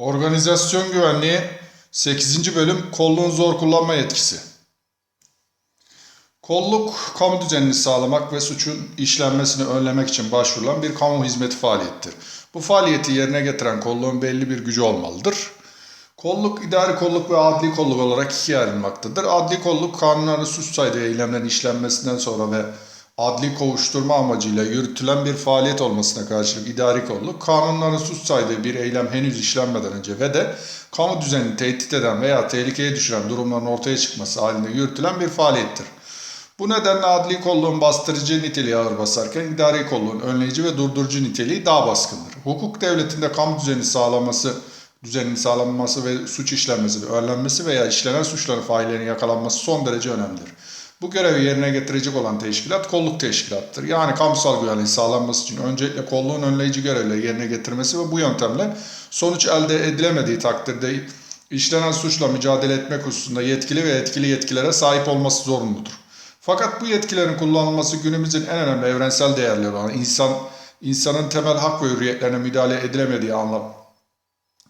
Organizasyon güvenliği 8. bölüm kolluğun zor kullanma yetkisi. Kolluk, kamu düzenini sağlamak ve suçun işlenmesini önlemek için başvurulan bir kamu hizmeti faaliyettir. Bu faaliyeti yerine getiren kolluğun belli bir gücü olmalıdır. Kolluk, idari kolluk ve adli kolluk olarak ikiye ayrılmaktadır. Adli kolluk, kanunların suç saydığı eylemlerin işlenmesinden sonra ve adli kovuşturma amacıyla yürütülen bir faaliyet olmasına karşılık idari kolluk, kanunların suç saydığı bir eylem henüz işlenmeden önce ve de kamu düzenini tehdit eden veya tehlikeye düşüren durumların ortaya çıkması halinde yürütülen bir faaliyettir. Bu nedenle adli kolluğun bastırıcı niteliği ağır basarken idari kolluğun önleyici ve durdurucu niteliği daha baskındır. Hukuk devletinde kamu düzeni sağlaması, düzenin sağlanması ve suç işlenmesi, önlenmesi veya işlenen suçların faillerinin yakalanması son derece önemlidir. Bu görevi yerine getirecek olan teşkilat kolluk teşkilattır. Yani kamusal güvenliğin sağlanması için öncelikle kolluğun önleyici görevleri yerine getirmesi ve bu yöntemle sonuç elde edilemediği takdirde işlenen suçla mücadele etmek hususunda yetkili ve etkili yetkilere sahip olması zorunludur. Fakat bu yetkilerin kullanılması günümüzün en önemli evrensel değerleri olan insan insanın temel hak ve hürriyetlerine müdahale edilemediği anlam,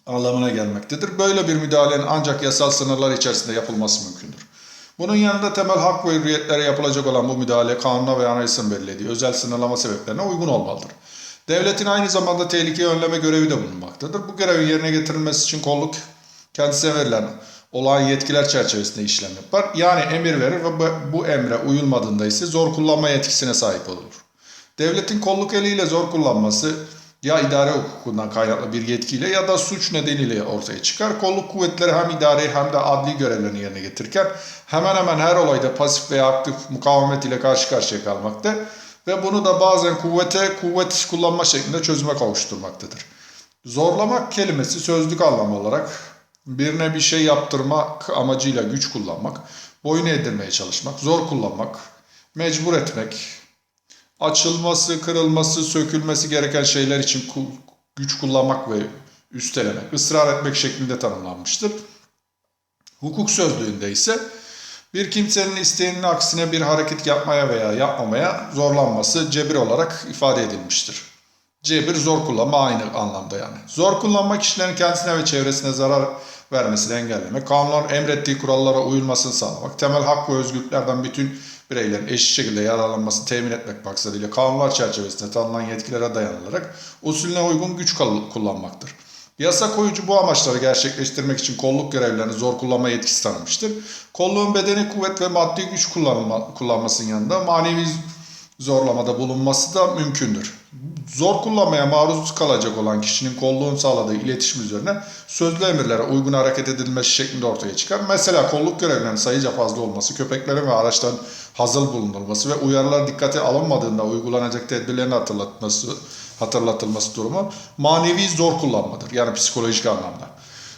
anlamına gelmektedir. Böyle bir müdahalenin ancak yasal sınırlar içerisinde yapılması mümkündür. Bunun yanında temel hak ve hürriyetlere yapılacak olan bu müdahale kanuna ve anayasanın belirlediği özel sınırlama sebeplerine uygun olmalıdır. Devletin aynı zamanda tehlikeyi önleme görevi de bulunmaktadır. Bu görevin yerine getirilmesi için kolluk kendisine verilen olağan yetkiler çerçevesinde işlem yapar. Yani emir verir ve bu emre uyulmadığında ise zor kullanma yetkisine sahip olur. Devletin kolluk eliyle zor kullanması ya idare hukukundan kaynaklı bir yetkiyle ya da suç nedeniyle ortaya çıkar. Kolluk kuvvetleri hem idari hem de adli görevlerini yerine getirirken hemen hemen her olayda pasif veya aktif mukavemet ile karşı karşıya kalmakta ve bunu da bazen kuvvete kuvvet kullanma şeklinde çözüme kavuşturmaktadır. Zorlamak kelimesi sözlük anlamı olarak birine bir şey yaptırmak amacıyla güç kullanmak, boyun eğdirmeye çalışmak, zor kullanmak, mecbur etmek, açılması, kırılması, sökülmesi gereken şeyler için güç kullanmak ve üstelemek, ısrar etmek şeklinde tanımlanmıştır. Hukuk sözlüğünde ise bir kimsenin isteğinin aksine bir hareket yapmaya veya yapmamaya zorlanması cebir olarak ifade edilmiştir. Cebir zor kullanma aynı anlamda yani. Zor kullanma kişilerin kendisine ve çevresine zarar vermesini engellemek, kanunların emrettiği kurallara uyulmasını sağlamak, temel hak ve özgürlüklerden bütün bireylerin eşit şekilde yararlanmasını temin etmek maksadıyla kanunlar çerçevesinde tanınan yetkilere dayanılarak usulüne uygun güç kullanmaktır. Yasa koyucu bu amaçları gerçekleştirmek için kolluk görevlerini zor kullanma yetkisi tanımıştır. Kolluğun bedeni kuvvet ve maddi güç kullanma, kullanmasının yanında manevi zorlamada bulunması da mümkündür. Zor kullanmaya maruz kalacak olan kişinin kolluğun sağladığı iletişim üzerine sözlü emirlere uygun hareket edilmesi şeklinde ortaya çıkar. Mesela kolluk görevlerinin sayıca fazla olması, köpeklerin ve araçların hazır bulundurulması ve uyarılar dikkate alınmadığında uygulanacak tedbirlerin hatırlatması, hatırlatılması durumu manevi zor kullanmadır. Yani psikolojik anlamda.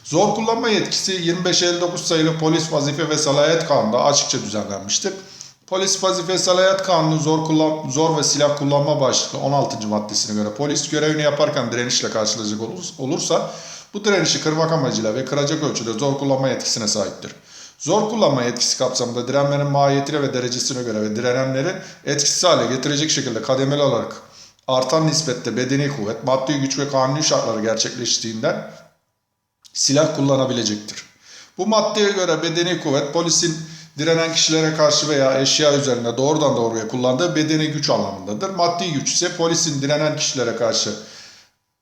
Zor kullanma yetkisi 2559 sayılı Polis Vazife ve Salayet Kanunu'nda açıkça düzenlenmiştir. Polis Vazife Salayet Kanunu zor, kullan, zor ve silah kullanma başlıklı 16. maddesine göre polis görevini yaparken direnişle karşılayacak olur- olursa bu direnişi kırmak amacıyla ve kıracak ölçüde zor kullanma yetkisine sahiptir. Zor kullanma yetkisi kapsamında direnmenin mahiyetine ve derecesine göre ve direnenleri etkisiz hale getirecek şekilde kademeli olarak artan nispette bedeni kuvvet, maddi güç ve kanuni şartları gerçekleştiğinden silah kullanabilecektir. Bu maddeye göre bedeni kuvvet polisin direnen kişilere karşı veya eşya üzerinde doğrudan doğruya kullandığı bedeni güç anlamındadır. Maddi güç ise polisin direnen kişilere karşı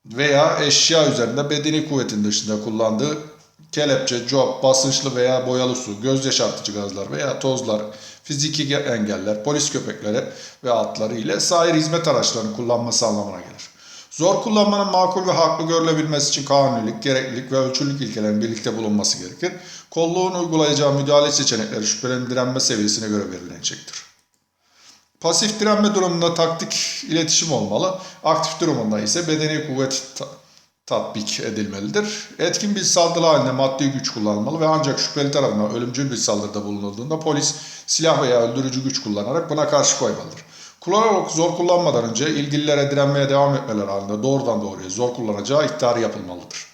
veya eşya üzerinde bedeni kuvvetin dışında kullandığı kelepçe, cop, basınçlı veya boyalı su, göz yaşartıcı gazlar veya tozlar, fiziki engeller, polis köpekleri ve atları ile sair hizmet araçlarını kullanması anlamına gelir. Zor kullanmanın makul ve haklı görülebilmesi için kanunilik, gereklilik ve ölçülük ilkelerin birlikte bulunması gerekir. Kolluğun uygulayacağı müdahale seçenekleri şüphelerin direnme seviyesine göre belirlenecektir. Pasif direnme durumunda taktik iletişim olmalı. Aktif durumunda ise bedeni kuvvet tatbik edilmelidir. Etkin bir saldırı halinde maddi güç kullanılmalı ve ancak şüpheli tarafından ölümcül bir saldırıda bulunulduğunda polis silah veya öldürücü güç kullanarak buna karşı koymalıdır. Kullanarak zor kullanmadan önce ilgililere direnmeye devam etmeleri halinde doğrudan doğruya zor kullanacağı ihtarı yapılmalıdır.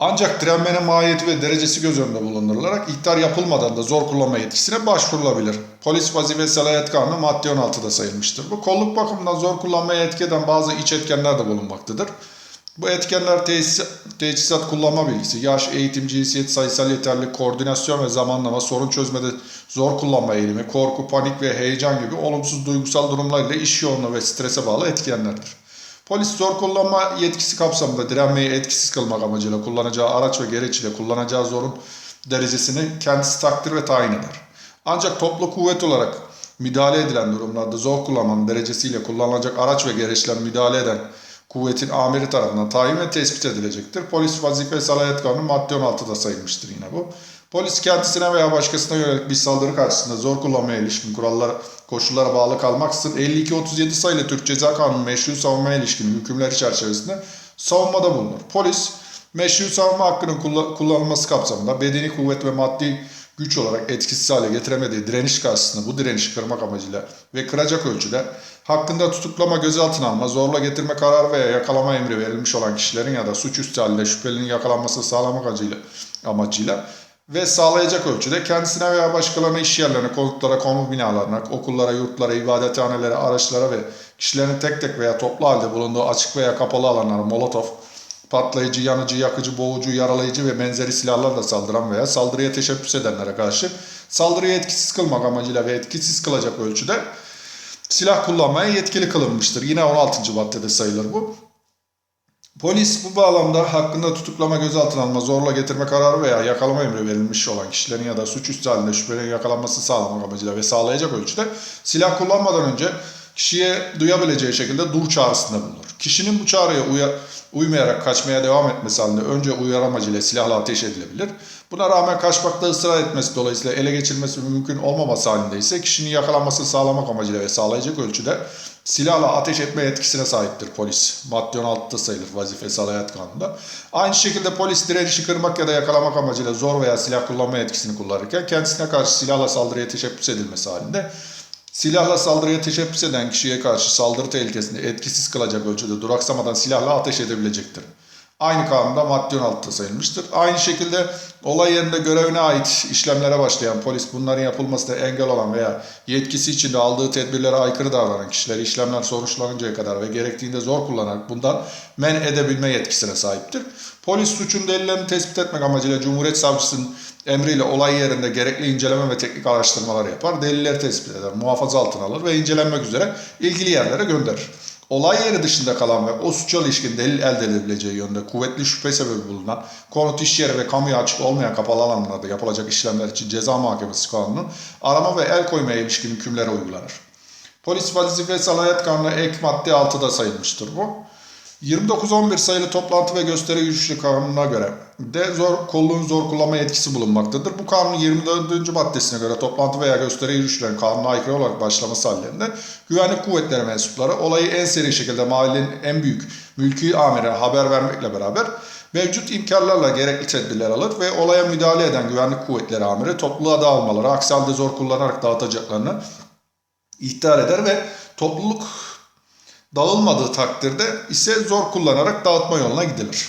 Ancak direnmenin mahiyeti ve derecesi göz önünde bulundurularak ihtar yapılmadan da zor kullanma yetkisine başvurulabilir. Polis vazife salayet kanunu madde 16'da sayılmıştır. Bu kolluk bakımından zor kullanmaya etki eden bazı iç etkenler de bulunmaktadır. Bu etkenler tesis, teçhizat kullanma bilgisi, yaş, eğitim, cinsiyet, sayısal yeterlilik, koordinasyon ve zamanlama, sorun çözmede zor kullanma eğilimi, korku, panik ve heyecan gibi olumsuz duygusal durumlar ile iş yoğunluğu ve strese bağlı etkenlerdir. Polis zor kullanma yetkisi kapsamında direnmeyi etkisiz kılmak amacıyla kullanacağı araç ve gereç ile kullanacağı zorun derecesini kendisi takdir ve tayin eder. Ancak toplu kuvvet olarak müdahale edilen durumlarda zor kullanmanın derecesiyle kullanılacak araç ve gereçler müdahale eden kuvvetin amiri tarafından tayin ve tespit edilecektir. Polis vazife salayet kanunu madde 16'da sayılmıştır yine bu. Polis kendisine veya başkasına yönelik bir saldırı karşısında zor kullanmaya ilişkin kurallara, koşullara bağlı kalmaksızın 52-37 sayılı Türk Ceza Kanunu meşru savunmaya ilişkin hükümleri çerçevesinde savunmada bulunur. Polis meşru savunma hakkının kullan- kullanılması kapsamında bedeni kuvvet ve maddi güç olarak etkisiz hale getiremediği direniş karşısında bu direnişi kırmak amacıyla ve kıracak ölçüde hakkında tutuklama, gözaltına alma, zorla getirme kararı veya yakalama emri verilmiş olan kişilerin ya da suçüstü halinde şüphelinin yakalanmasını sağlamak amacıyla, amacıyla ve sağlayacak ölçüde kendisine veya başkalarına iş yerlerine, konutlara, kamu binalarına, okullara, yurtlara, ibadethanelere, araçlara ve kişilerin tek tek veya toplu halde bulunduğu açık veya kapalı alanlara molotof, patlayıcı, yanıcı, yakıcı, boğucu, yaralayıcı ve benzeri silahlarla saldıran veya saldırıya teşebbüs edenlere karşı saldırıyı etkisiz kılmak amacıyla ve etkisiz kılacak ölçüde silah kullanmaya yetkili kılınmıştır. Yine 16. maddede sayılır bu. Polis bu bağlamda hakkında tutuklama, gözaltına alma, zorla getirme kararı veya yakalama emri verilmiş olan kişilerin ya da suçüstü halinde şüphelerin yakalanması sağlamak amacıyla ve sağlayacak ölçüde silah kullanmadan önce kişiye duyabileceği şekilde dur çağrısında bulunur. Kişinin bu çağrıya uya- uymayarak kaçmaya devam etmesi halinde önce uyarı amacıyla silahla ateş edilebilir. Buna rağmen kaçmakta ısrar etmesi dolayısıyla ele geçirilmesi mümkün olmaması halinde ise kişinin yakalanmasını sağlamak amacıyla ve sağlayacak ölçüde silahla ateş etme yetkisine sahiptir polis. Madde 16'da sayılır vazifesi hayat kanununda. Aynı şekilde polis direnişi kırmak ya da yakalamak amacıyla zor veya silah kullanma yetkisini kullanırken kendisine karşı silahla saldırıya teşebbüs edilmesi halinde Silahla saldırıya teşebbüs eden kişiye karşı saldırı tehlikesini etkisiz kılacak ölçüde duraksamadan silahla ateş edebilecektir. Aynı kanunda madde 16'da sayılmıştır. Aynı şekilde olay yerinde görevine ait işlemlere başlayan polis bunların yapılmasına engel olan veya yetkisi içinde aldığı tedbirlere aykırı davranan kişileri işlemler sonuçlanıncaya kadar ve gerektiğinde zor kullanarak bundan men edebilme yetkisine sahiptir. Polis suçun delillerini tespit etmek amacıyla Cumhuriyet Savcısının emriyle olay yerinde gerekli inceleme ve teknik araştırmalar yapar, delilleri tespit eder, muhafaza altına alır ve incelenmek üzere ilgili yerlere gönderir. Olay yeri dışında kalan ve o suça ilişkin delil elde edilebileceği yönde kuvvetli şüphe sebebi bulunan konut iş yeri ve kamuya açık olmayan kapalı alanlarda yapılacak işlemler için ceza muhakemesi kanunun arama ve el koymaya ilişkin hükümlere uygulanır. Polis vazifesi alayet kanunu ek madde 6'da sayılmıştır bu. 29-11 sayılı toplantı ve gösteri güçlü kanununa göre de zor kolluğun zor kullanma yetkisi bulunmaktadır. Bu kanunun 24. maddesine göre toplantı veya gösteri yürüyüşlerin kanuna aykırı olarak başlaması hallerinde güvenlik kuvvetleri mensupları olayı en seri şekilde mahallenin en büyük mülki amire haber vermekle beraber mevcut imkanlarla gerekli tedbirler alır ve olaya müdahale eden güvenlik kuvvetleri amiri topluluğa dağılmaları, aksi halde zor kullanarak dağıtacaklarını ihtar eder ve topluluk dağılmadığı takdirde ise zor kullanarak dağıtma yoluna gidilir.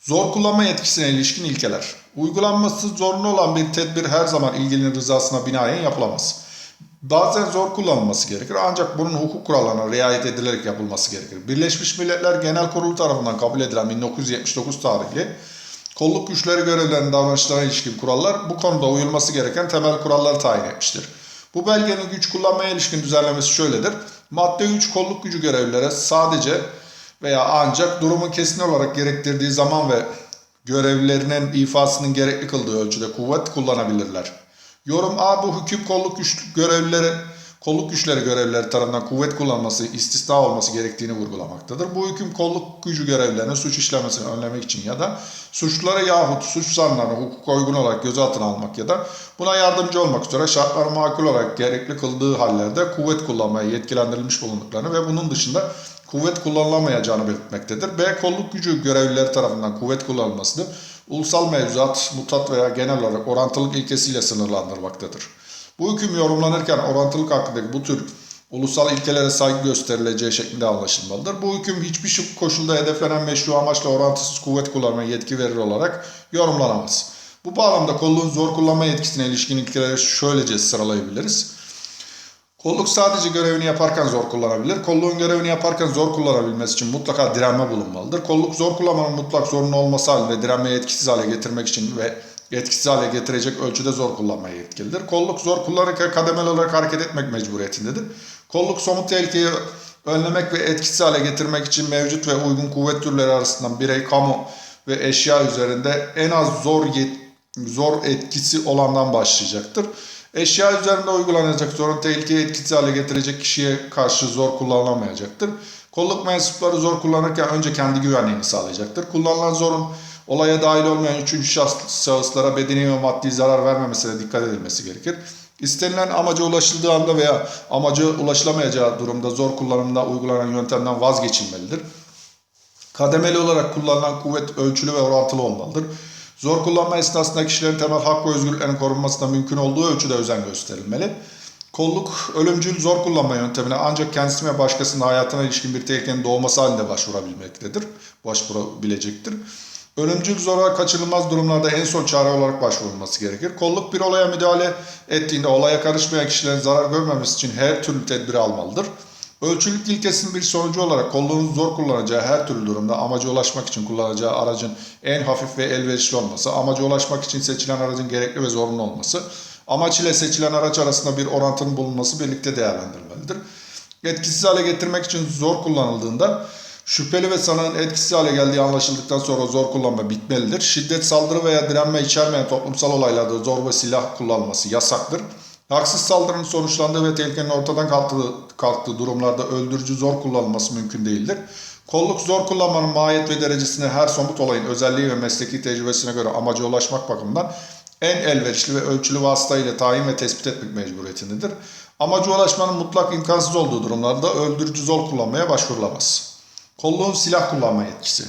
Zor kullanma yetkisine ilişkin ilkeler. Uygulanması zorunlu olan bir tedbir her zaman ilgilinin rızasına binaen yapılamaz. Bazen zor kullanılması gerekir ancak bunun hukuk kurallarına riayet edilerek yapılması gerekir. Birleşmiş Milletler Genel Kurulu tarafından kabul edilen 1979 tarihli kolluk güçleri görevlerinin davranışlarına ilişkin kurallar bu konuda uyulması gereken temel kuralları tayin etmiştir. Bu belgenin güç kullanmaya ilişkin düzenlemesi şöyledir. Madde 3 kolluk gücü görevlilere sadece veya ancak durumun kesin olarak gerektirdiği zaman ve görevlerinin ifasının gerekli kıldığı ölçüde kuvvet kullanabilirler. Yorum A bu hüküm kolluk güç görevlileri kolluk güçleri görevlileri tarafından kuvvet kullanması istisna olması gerektiğini vurgulamaktadır. Bu hüküm kolluk gücü görevlilerinin suç işlemesini önlemek için ya da suçluları yahut suç zanlarını hukuka uygun olarak gözaltına almak ya da buna yardımcı olmak üzere şartlar makul olarak gerekli kıldığı hallerde kuvvet kullanmaya yetkilendirilmiş bulunduklarını ve bunun dışında kuvvet kullanılamayacağını belirtmektedir. B. Kolluk gücü görevlileri tarafından kuvvet kullanılmasını ulusal mevzuat, mutat veya genel olarak orantılık ilkesiyle sınırlandırmaktadır. Bu hüküm yorumlanırken orantılık hakkındaki bu tür ulusal ilkelere saygı gösterileceği şeklinde anlaşılmalıdır. Bu hüküm hiçbir koşulda hedeflenen meşru amaçla orantısız kuvvet kullanmaya yetki verir olarak yorumlanamaz. Bu bağlamda kolluğun zor kullanma yetkisine ilişkin ilkeleri şöylece sıralayabiliriz. Kolluk sadece görevini yaparken zor kullanabilir. Kolluğun görevini yaparken zor kullanabilmesi için mutlaka direnme bulunmalıdır. Kolluk zor kullanmanın mutlak zorunlu olması halinde direnmeyi etkisiz hale getirmek için ve etkisiz hale getirecek ölçüde zor kullanmaya yetkilidir. Kolluk zor kullanırken kademeli olarak hareket etmek mecburiyetindedir. Kolluk somut tehlikeyi önlemek ve etkisiz hale getirmek için mevcut ve uygun kuvvet türleri arasından birey, kamu ve eşya üzerinde en az zor yet- zor etkisi olandan başlayacaktır. Eşya üzerinde uygulanacak zorun tehlikeyi etkisiz hale getirecek kişiye karşı zor kullanılamayacaktır. Kolluk mensupları zor kullanırken önce kendi güvenliğini sağlayacaktır. Kullanılan zorun olaya dahil olmayan üçüncü şahıslara bedeni ve maddi zarar vermemesine dikkat edilmesi gerekir. İstenilen amaca ulaşıldığı anda veya amaca ulaşılamayacağı durumda zor kullanımda uygulanan yöntemden vazgeçilmelidir. Kademeli olarak kullanılan kuvvet ölçülü ve orantılı olmalıdır. Zor kullanma esnasında kişilerin temel hak ve özgürlüklerinin korunmasına mümkün olduğu ölçüde özen gösterilmeli. Kolluk, ölümcül zor kullanma yöntemine ancak kendisi ve başkasının hayatına ilişkin bir tehlikenin doğması halinde başvurabilmektedir, başvurabilecektir. Ölümcül zora kaçınılmaz durumlarda en son çare olarak başvurulması gerekir. Kolluk bir olaya müdahale ettiğinde olaya karışmayan kişilerin zarar görmemesi için her türlü tedbiri almalıdır. Ölçülük ilkesinin bir sonucu olarak kolluğun zor kullanacağı her türlü durumda amaca ulaşmak için kullanacağı aracın en hafif ve elverişli olması, amaca ulaşmak için seçilen aracın gerekli ve zorunlu olması, amaç ile seçilen araç arasında bir orantının bulunması birlikte değerlendirilmelidir. Etkisiz hale getirmek için zor kullanıldığında şüpheli ve sanığın etkisiz hale geldiği anlaşıldıktan sonra zor kullanma bitmelidir. Şiddet, saldırı veya direnme içermeyen toplumsal olaylarda zor ve silah kullanılması yasaktır. Haksız saldırının sonuçlandığı ve tehlikenin ortadan kalktığı, kalktığı durumlarda öldürücü zor kullanılması mümkün değildir. Kolluk zor kullanmanın mahiyet ve derecesine her somut olayın özelliği ve mesleki tecrübesine göre amaca ulaşmak bakımından en elverişli ve ölçülü vasıta ile tayin ve tespit etmek mecburiyetindedir. Amaca ulaşmanın mutlak imkansız olduğu durumlarda öldürücü zor kullanmaya başvurulamaz. Kolluğun silah kullanma yetkisi.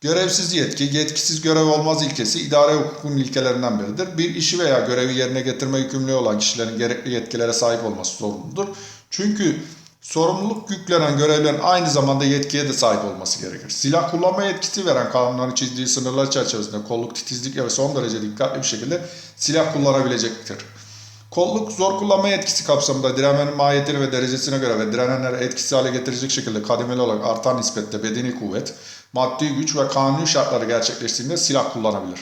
Görevsiz yetki, yetkisiz görev olmaz ilkesi idare hukukunun ilkelerinden biridir. Bir işi veya görevi yerine getirme yükümlülüğü olan kişilerin gerekli yetkilere sahip olması zorunludur. Çünkü sorumluluk yüklenen görevlerin aynı zamanda yetkiye de sahip olması gerekir. Silah kullanma yetkisi veren kanunların çizdiği sınırlar çerçevesinde kolluk titizlikle ve son derece dikkatli bir şekilde silah kullanabilecektir. Kolluk zor kullanma yetkisi kapsamında direnmenin mahiyetine ve derecesine göre ve direnenleri etkisiz hale getirecek şekilde kademeli olarak artan nispette bedeni kuvvet, maddi güç ve kanuni şartları gerçekleştiğinde silah kullanabilir.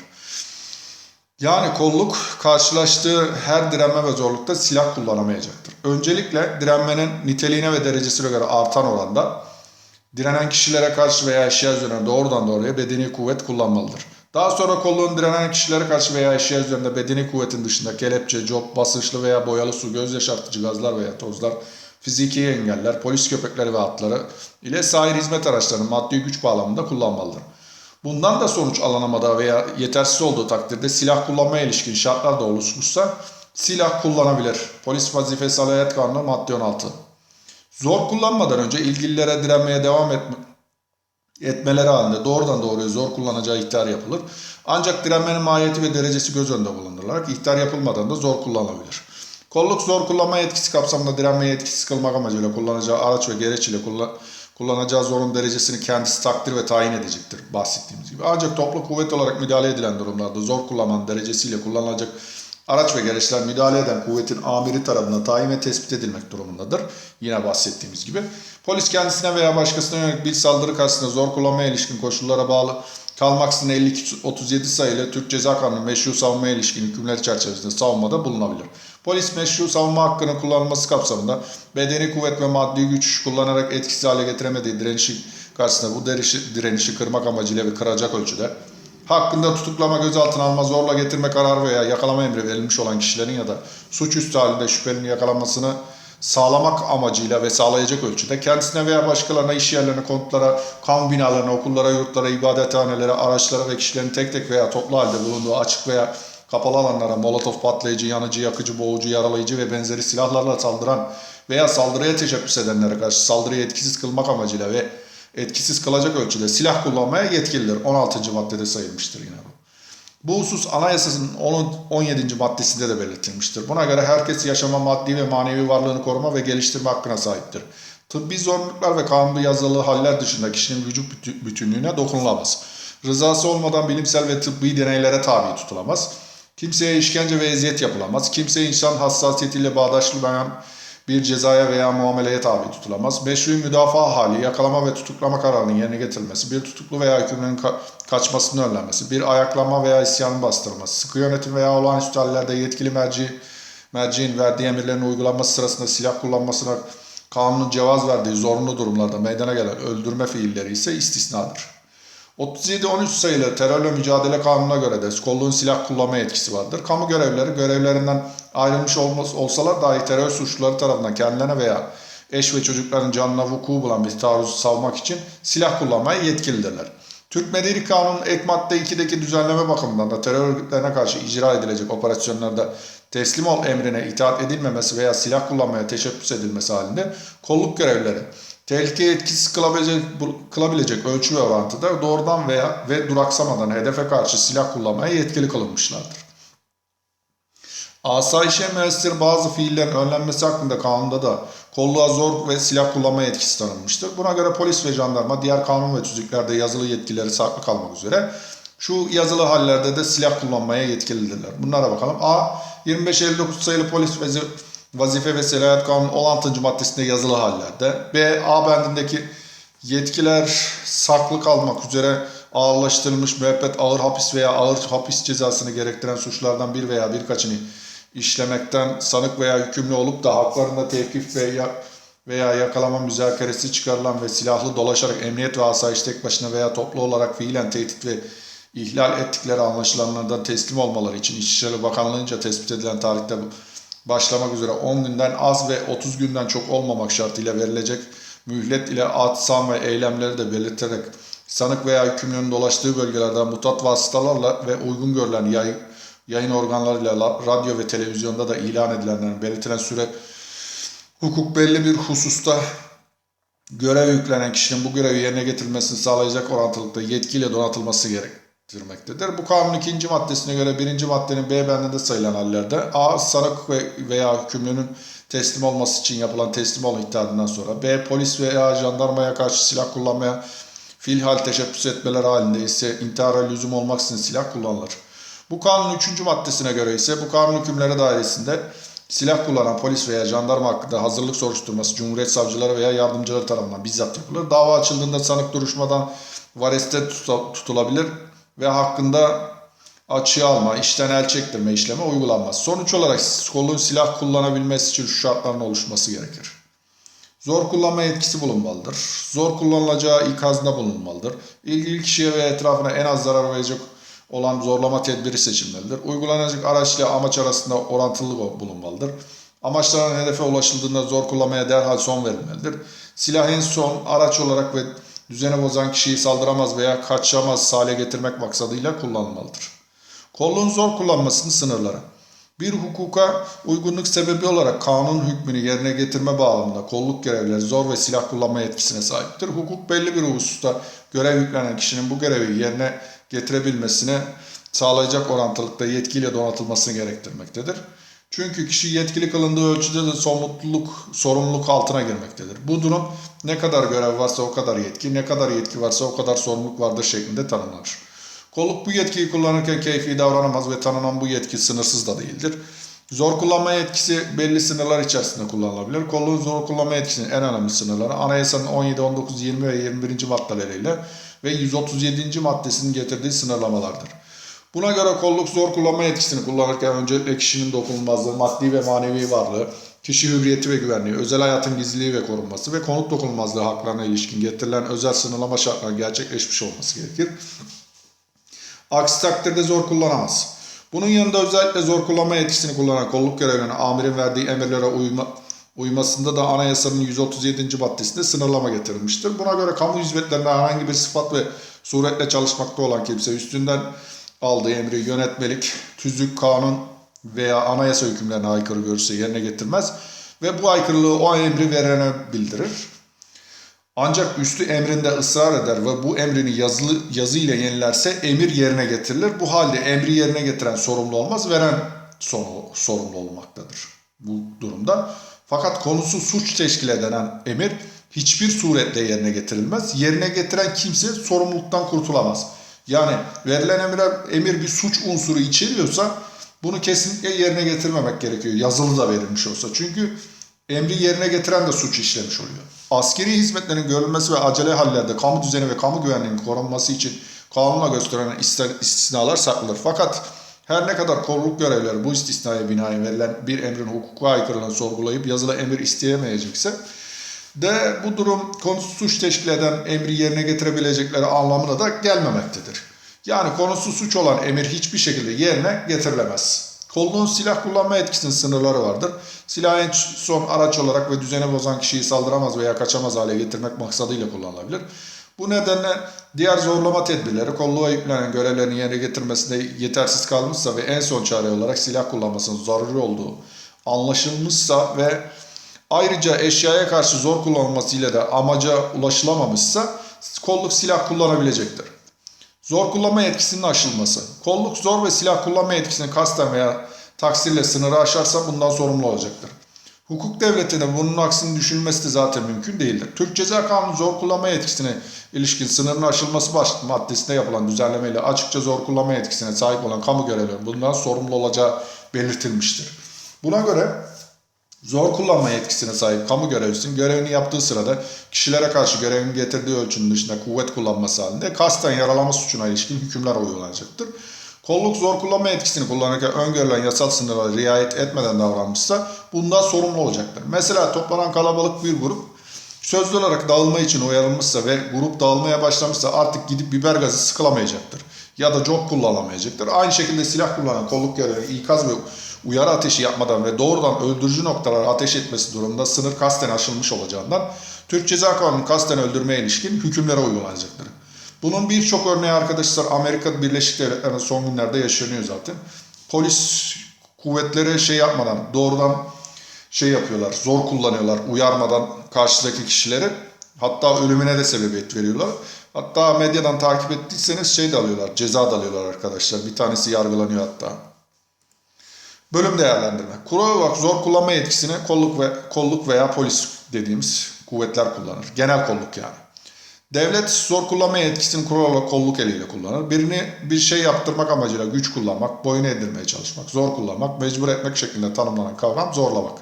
Yani kolluk karşılaştığı her direnme ve zorlukta silah kullanamayacaktır. Öncelikle direnmenin niteliğine ve derecesine göre artan oranda direnen kişilere karşı veya eşya üzerine doğrudan doğruya bedeni kuvvet kullanmalıdır. Daha sonra kolluğun direnen kişilere karşı veya eşya üzerinde bedeni kuvvetin dışında kelepçe, cop, basınçlı veya boyalı su, göz yaşartıcı gazlar veya tozlar, fiziki engeller, polis köpekleri ve atları ile sair hizmet araçlarının maddi güç bağlamında kullanmalıdır. Bundan da sonuç alınamadığı veya yetersiz olduğu takdirde silah kullanmaya ilişkin şartlar da oluşmuşsa silah kullanabilir. Polis vazifesi alayet kanunu madde 16. Zor kullanmadan önce ilgililere direnmeye devam etme, etmeleri halinde doğrudan doğruya zor kullanacağı ihtar yapılır. Ancak direnmenin mahiyeti ve derecesi göz önünde bulundurularak ihtar yapılmadan da zor kullanılabilir. Kolluk zor kullanma yetkisi kapsamında direnmeye etkisiz kılmak amacıyla kullanacağı araç ve gereç ile kullan kullanacağı zorun derecesini kendisi takdir ve tayin edecektir bahsettiğimiz gibi. Ancak toplu kuvvet olarak müdahale edilen durumlarda zor kullanmanın derecesiyle kullanılacak araç ve gereçler müdahale eden kuvvetin amiri tarafından tayin ve tespit edilmek durumundadır. Yine bahsettiğimiz gibi. Polis kendisine veya başkasına yönelik bir saldırı karşısında zor kullanmaya ilişkin koşullara bağlı kalmaksızın 52-37 sayılı Türk Ceza Kanunu meşru savunmaya ilişkin hükümleri çerçevesinde savunmada bulunabilir. Polis meşru savunma hakkının kullanılması kapsamında bedeni kuvvet ve maddi güç kullanarak etkisiz hale getiremediği direnişi karşısında bu direnişi, direnişi kırmak amacıyla ve kıracak ölçüde hakkında tutuklama, gözaltına alma, zorla getirme kararı veya yakalama emri verilmiş olan kişilerin ya da suçüstü halinde şüphelinin yakalanmasını sağlamak amacıyla ve sağlayacak ölçüde kendisine veya başkalarına iş yerlerine, konutlara, kamu binalarına, okullara, yurtlara, ibadethanelere, araçlara ve kişilerin tek tek veya toplu halde bulunduğu açık veya kapalı alanlara molotof patlayıcı, yanıcı, yakıcı, boğucu, yaralayıcı ve benzeri silahlarla saldıran veya saldırıya teşebbüs edenlere karşı saldırıyı etkisiz kılmak amacıyla ve etkisiz kılacak ölçüde silah kullanmaya yetkilidir. 16. maddede sayılmıştır yine bu. Bu husus anayasasının 10 17. maddesinde de belirtilmiştir. Buna göre herkes yaşama, maddi ve manevi varlığını koruma ve geliştirme hakkına sahiptir. Tıbbi zorunluluklar ve kanunda yazılı haller dışında kişinin vücut bütü- bütünlüğüne dokunulamaz. Rızası olmadan bilimsel ve tıbbi deneylere tabi tutulamaz. Kimseye işkence ve eziyet yapılamaz. Kimseye insan hassasiyetiyle bağdaşmayan bir cezaya veya muameleye tabi tutulamaz. Meşru müdafaa hali, yakalama ve tutuklama kararının yerine getirilmesi, bir tutuklu veya hükümlünün ka- kaçmasının önlenmesi, bir ayaklama veya isyanın bastırılması, sıkı yönetim veya olağanüstü hallerde yetkili merci, merciğin verdiği emirlerin uygulanması sırasında silah kullanmasına kanunun cevaz verdiği zorunlu durumlarda meydana gelen öldürme fiilleri ise istisnadır. 37-13 sayılı terörle mücadele kanununa göre de kolluğun silah kullanma yetkisi vardır. Kamu görevlileri görevlerinden ayrılmış olsalar dahi terör suçluları tarafından kendilerine veya eş ve çocukların canına vuku bulan bir taarruzu savmak için silah kullanmaya yetkilidirler. Türk Medeni Kanunu ek madde 2'deki düzenleme bakımından da terör örgütlerine karşı icra edilecek operasyonlarda teslim ol emrine itaat edilmemesi veya silah kullanmaya teşebbüs edilmesi halinde kolluk görevlileri tehlike etkisiz kılabilecek, kılabilecek ölçü ve orantıda doğrudan veya ve duraksamadan hedefe karşı silah kullanmaya yetkili kılınmışlardır. Asayişe müessir bazı fiillerin önlenmesi hakkında kanunda da kolluğa zor ve silah kullanma yetkisi tanınmıştır. Buna göre polis ve jandarma diğer kanun ve tüzüklerde yazılı yetkileri saklı kalmak üzere şu yazılı hallerde de silah kullanmaya yetkilidirler. Bunlara bakalım. A. 2559 sayılı polis vezi- vazife ve selahiyet kanunu 16. maddesinde yazılı hallerde. B. A bendindeki yetkiler saklı kalmak üzere ağırlaştırılmış müebbet ağır hapis veya ağır hapis cezasını gerektiren suçlardan bir veya birkaçını işlemekten sanık veya hükümlü olup da haklarında tevkif veya veya yakalama müzakeresi çıkarılan ve silahlı dolaşarak emniyet ve asayiş tek başına veya toplu olarak fiilen tehdit ve ihlal ettikleri anlaşılanlardan teslim olmaları için İçişleri Bakanlığı'nca tespit edilen tarihte başlamak üzere. 10 günden az ve 30 günden çok olmamak şartıyla verilecek mühlet ile atsam ve eylemleri de belirterek sanık veya hükümlünün dolaştığı bölgelerden mutat vasıtalarla ve uygun görülen yay, yayın organlarıyla la- radyo ve televizyonda da ilan edilenlerin belirtilen süre hukuk belli bir hususta görev yüklenen kişinin bu görevi yerine getirmesini sağlayacak orantılıkta yetkiyle donatılması gerektirmektedir. Bu kanunun ikinci maddesine göre birinci maddenin B bendinde sayılan hallerde A. Ve veya hükümlünün teslim olması için yapılan teslim olma iddiasından sonra B. Polis veya jandarmaya karşı silah kullanmaya filhal teşebbüs etmeler halinde ise intihara lüzum olmaksızın silah kullanılır. Bu kanunun 3. maddesine göre ise bu kanun hükümleri dairesinde silah kullanan polis veya jandarma hakkında hazırlık soruşturması Cumhuriyet savcıları veya yardımcıları tarafından bizzat yapılır. Dava açıldığında sanık duruşmadan vareste tutulabilir ve hakkında açığa alma, işten el çektirme işlemi uygulanmaz. Sonuç olarak kolun silah kullanabilmesi için şu şartların oluşması gerekir. Zor kullanma yetkisi bulunmalıdır. Zor kullanılacağı ikazda bulunmalıdır. İlgili kişiye ve etrafına en az zarar verecek olan zorlama tedbiri seçilmelidir. Uygulanacak araç ile amaç arasında orantılılık bulunmalıdır. Amaçlanan hedefe ulaşıldığında zor kullanmaya derhal son verilmelidir. Silah en son araç olarak ve düzeni bozan kişiyi saldıramaz veya kaçamaz hale getirmek maksadıyla kullanılmalıdır. Kolluğun zor kullanmasının sınırları. Bir hukuka uygunluk sebebi olarak kanun hükmünü yerine getirme bağlamında kolluk görevlileri zor ve silah kullanma yetkisine sahiptir. Hukuk belli bir hususta görev yüklenen kişinin bu görevi yerine getirebilmesine sağlayacak orantılıkta yetkiyle donatılmasını gerektirmektedir. Çünkü kişi yetkili kılındığı ölçüde de sorumluluk, sorumluluk altına girmektedir. Bu durum ne kadar görev varsa o kadar yetki, ne kadar yetki varsa o kadar sorumluluk vardır şeklinde tanımlanır. Kolluk bu yetkiyi kullanırken keyfi davranamaz ve tanınan bu yetki sınırsız da değildir. Zor kullanma yetkisi belli sınırlar içerisinde kullanılabilir. Kolluğun zor kullanma yetkisinin en önemli sınırları anayasanın 17, 19, 20 ve 21. maddeleriyle ve 137. maddesinin getirdiği sınırlamalardır. Buna göre kolluk zor kullanma yetkisini kullanırken öncelikle kişinin dokunulmazlığı, maddi ve manevi varlığı, kişi hürriyeti ve güvenliği, özel hayatın gizliliği ve korunması ve konut dokunulmazlığı haklarına ilişkin getirilen özel sınırlama şartları gerçekleşmiş olması gerekir. Aksi takdirde zor kullanamaz. Bunun yanında özellikle zor kullanma yetkisini kullanan kolluk görevlilerine amirin verdiği emirlere uyma, uymasında da anayasanın 137. maddesinde sınırlama getirilmiştir. Buna göre kamu hizmetlerinde herhangi bir sıfat ve suretle çalışmakta olan kimse üstünden aldığı emri yönetmelik, tüzük, kanun veya anayasa hükümlerine aykırı görürse yerine getirmez ve bu aykırılığı o emri verene bildirir. Ancak üstü emrinde ısrar eder ve bu emrini yazılı yazı ile yenilerse emir yerine getirilir. Bu halde emri yerine getiren sorumlu olmaz, veren sorumlu olmaktadır bu durumda. Fakat konusu suç teşkil eden emir hiçbir suretle yerine getirilmez. Yerine getiren kimse sorumluluktan kurtulamaz. Yani verilen emir, emir bir suç unsuru içeriyorsa bunu kesinlikle yerine getirmemek gerekiyor. Yazılı da verilmiş olsa. Çünkü emri yerine getiren de suç işlemiş oluyor. Askeri hizmetlerin görülmesi ve acele hallerde kamu düzeni ve kamu güvenliğinin korunması için kanunla gösterilen iste- istisnalar saklıdır. Fakat her ne kadar kolluk görevlileri bu istisnaya binaen verilen bir emrin hukuka aykırılığını sorgulayıp yazılı emir isteyemeyecekse de bu durum konusu suç teşkil eden emri yerine getirebilecekleri anlamına da gelmemektedir. Yani konusu suç olan emir hiçbir şekilde yerine getirilemez. Kolluğun silah kullanma etkisinin sınırları vardır. Silah en son araç olarak ve düzeni bozan kişiyi saldıramaz veya kaçamaz hale getirmek maksadıyla kullanılabilir. Bu nedenle diğer zorlama tedbirleri kolluğa yüklenen görevlerini yerine getirmesinde yetersiz kalmışsa ve en son çare olarak silah kullanmasının zaruri olduğu anlaşılmışsa ve ayrıca eşyaya karşı zor kullanılmasıyla da amaca ulaşılamamışsa kolluk silah kullanabilecektir. Zor kullanma yetkisinin aşılması. Kolluk zor ve silah kullanma yetkisini kasten veya taksirle sınırı aşarsa bundan sorumlu olacaktır. Hukuk devletinde bunun aksini düşünmesi de zaten mümkün değildir. Türk Ceza Kanunu zor kullanma yetkisine ilişkin sınırın aşılması baş maddesinde yapılan düzenlemeyle açıkça zor kullanma yetkisine sahip olan kamu görevlilerinin bundan sorumlu olacağı belirtilmiştir. Buna göre Zor kullanma yetkisine sahip kamu görevlisinin görevini yaptığı sırada kişilere karşı görevini getirdiği ölçünün dışında kuvvet kullanması halinde kasten yaralama suçuna ilişkin hükümler uygulanacaktır. Kolluk zor kullanma yetkisini kullanırken öngörülen yasal sınırlara riayet etmeden davranmışsa bundan sorumlu olacaktır. Mesela toplanan kalabalık bir grup sözlü olarak dağılma için uyarılmışsa ve grup dağılmaya başlamışsa artık gidip biber gazı sıkılamayacaktır. Ya da çok kullanamayacaktır. Aynı şekilde silah kullanan kolluk görevi ikaz ve uyarı ateşi yapmadan ve doğrudan öldürücü noktalara ateş etmesi durumunda sınır kasten aşılmış olacağından Türk Ceza Kanunu kasten öldürmeye ilişkin hükümlere uygulanacaktır. Bunun birçok örneği arkadaşlar Amerika Birleşik Devletleri'nde son günlerde yaşanıyor zaten. Polis kuvvetleri şey yapmadan doğrudan şey yapıyorlar, zor kullanıyorlar uyarmadan karşıdaki kişileri. Hatta ölümüne de sebebiyet veriyorlar. Hatta medyadan takip ettiyseniz şey de alıyorlar, ceza da alıyorlar arkadaşlar. Bir tanesi yargılanıyor hatta. Bölüm değerlendirme. Kural olarak zor kullanma yetkisini kolluk ve kolluk veya polis dediğimiz kuvvetler kullanır. Genel kolluk yani. Devlet zor kullanma yetkisini kural olarak kolluk eliyle kullanır. Birini bir şey yaptırmak amacıyla güç kullanmak, boyun eğdirmeye çalışmak, zor kullanmak, mecbur etmek şeklinde tanımlanan kavram zorlamak.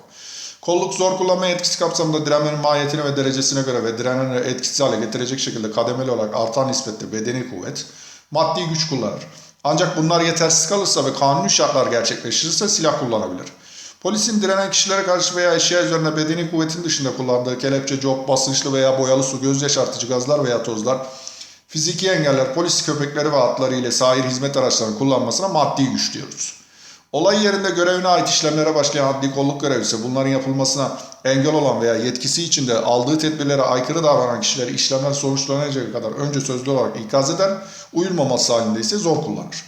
Kolluk zor kullanma yetkisi kapsamında direnmenin mahiyetine ve derecesine göre ve direnenleri etkisiz hale getirecek şekilde kademeli olarak artan nispette bedeni kuvvet, maddi güç kullanır. Ancak bunlar yetersiz kalırsa ve kanuni şartlar gerçekleştirirse silah kullanabilir. Polisin direnen kişilere karşı veya eşya üzerine bedeni kuvvetin dışında kullandığı kelepçe, cop, basınçlı veya boyalı su, göz yaşartıcı gazlar veya tozlar, fiziki engeller, polis köpekleri ve atları ile sahil hizmet araçlarının kullanmasına maddi güç diyoruz. Olay yerinde görevine ait işlemlere başlayan adli kolluk görevlisi bunların yapılmasına engel olan veya yetkisi içinde aldığı tedbirlere aykırı davranan kişileri işlemler sonuçlanıncaya kadar önce sözlü olarak ikaz eder, uyulmaması halinde ise zor kullanır.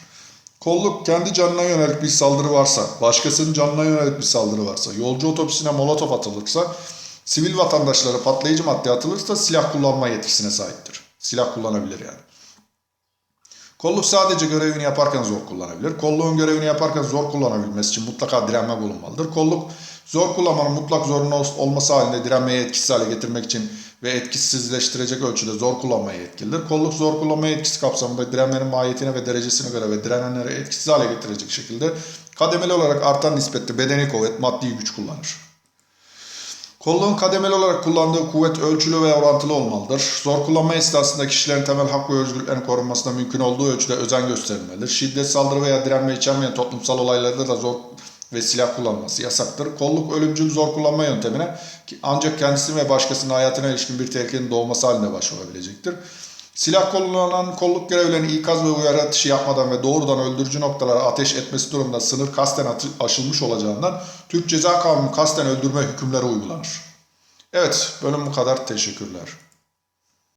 Kolluk kendi canına yönelik bir saldırı varsa, başkasının canına yönelik bir saldırı varsa, yolcu otobüsüne molotof atılırsa, sivil vatandaşlara patlayıcı madde atılırsa silah kullanma yetkisine sahiptir. Silah kullanabilir yani. Kolluk sadece görevini yaparken zor kullanabilir. Kolluğun görevini yaparken zor kullanabilmesi için mutlaka direnme bulunmalıdır. Kolluk zor kullanmanın mutlak zorunlu ol- olması halinde direnmeyi etkisiz hale getirmek için ve etkisizleştirecek ölçüde zor kullanmaya yetkilidir. Kolluk zor kullanma yetkisi kapsamında direnmenin mahiyetine ve derecesine göre ve direnenleri etkisiz hale getirecek şekilde kademeli olarak artan nispette bedeni kuvvet, maddi güç kullanır. Kolluğun kademeli olarak kullandığı kuvvet ölçülü ve orantılı olmalıdır. Zor kullanma esnasında kişilerin temel hak ve özgürlüklerinin korunmasına mümkün olduğu ölçüde özen gösterilmelidir. Şiddet, saldırı veya direnme içermeyen toplumsal olaylarda da zor ve silah kullanması yasaktır. Kolluk ölümcül zor kullanma yöntemine ancak kendisi ve başkasının hayatına ilişkin bir tehlikenin doğması halinde başvurabilecektir. Silah kullanan kolluk görevlilerinin ikaz ve uyarı atışı yapmadan ve doğrudan öldürücü noktalara ateş etmesi durumunda sınır kasten aşılmış olacağından Türk Ceza Kanunu kasten öldürme hükümleri uygulanır. Evet, bölüm bu kadar. Teşekkürler.